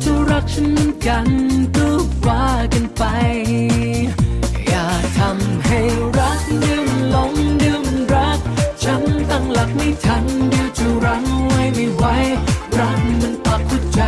เธอรักฉันเหมือนกันก็ว่ากันไป อย่าทำให้รักเดิมหลงเดิมรักฉันตั้งหลักไม่ทันเดี๋ยวจะรั้งไว้ไม่ไหวรักมันปักหัวใจ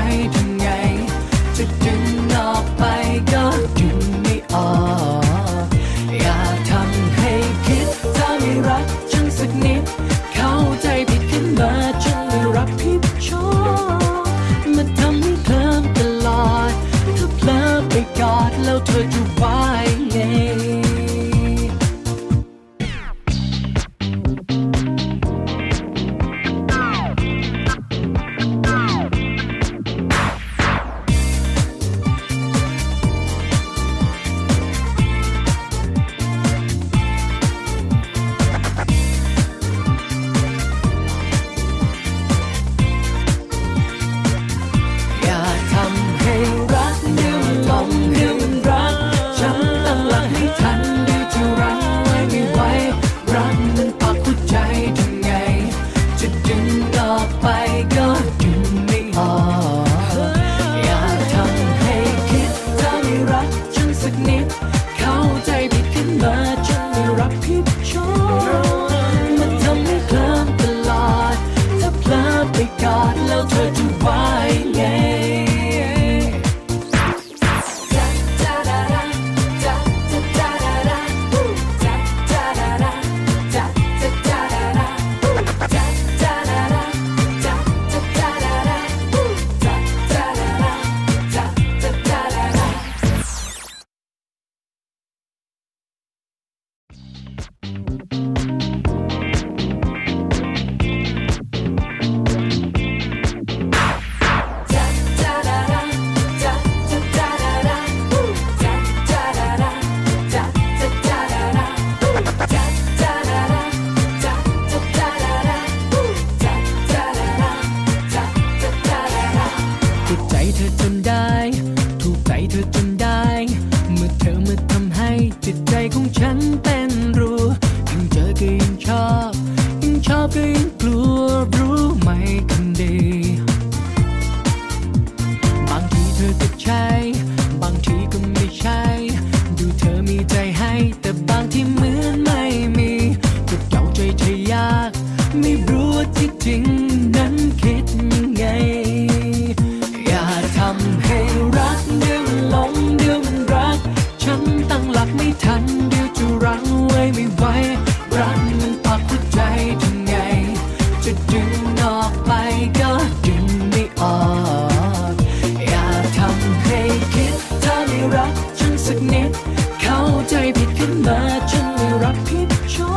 ใจผิดขึ้นมาฉันไม่รับผิดชอ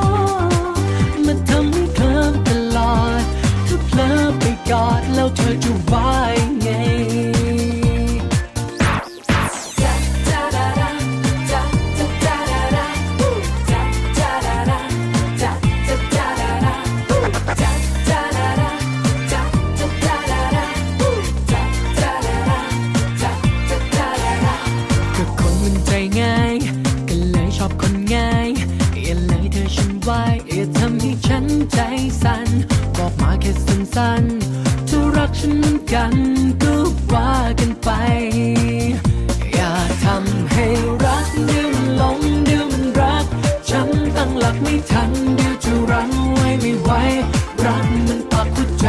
บมันทำให้เคลิ้มตลอดถ้าเพลิไปกอดแล้วเธอจะวาย สั้นถ้ารักฉันกันก็ว่ากันไป อย่าทำให้รักเดี๋ยวมันหลงเดี๋ยวมันรัก ฉันตั้งหลักไม่ทันเดี๋ยวจะรั้งไว้ไม่ไหวรักมันปักหัวใจ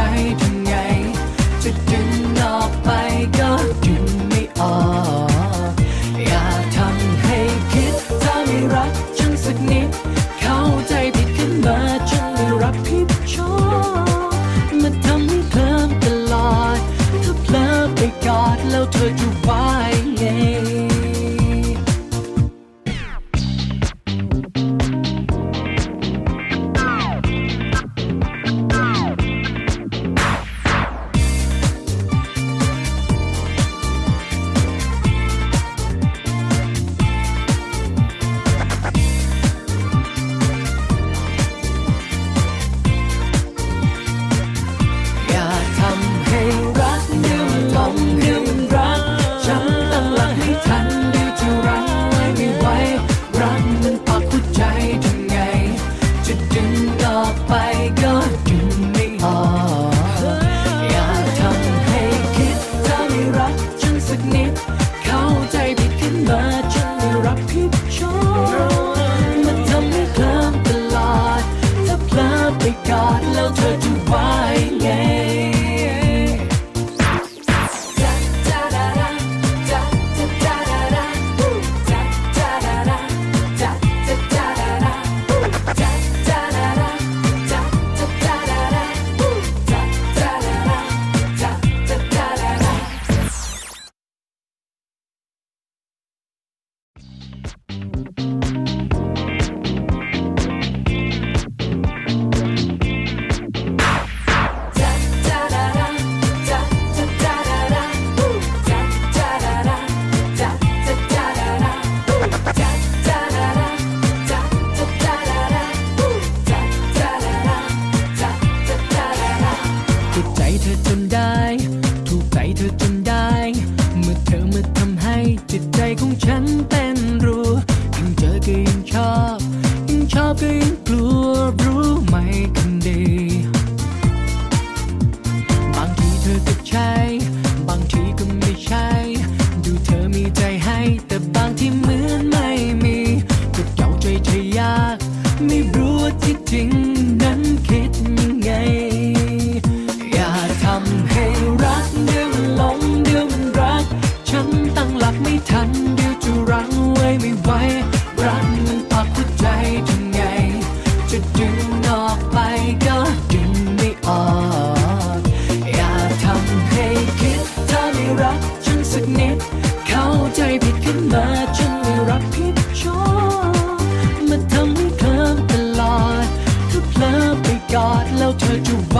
นิด เข้าใจผิดขึ้นมาจนไม่รับผิดชอบมันทำให้เคลมตลอดถ้าเพลิไปกอดแล้วเธอจะไหว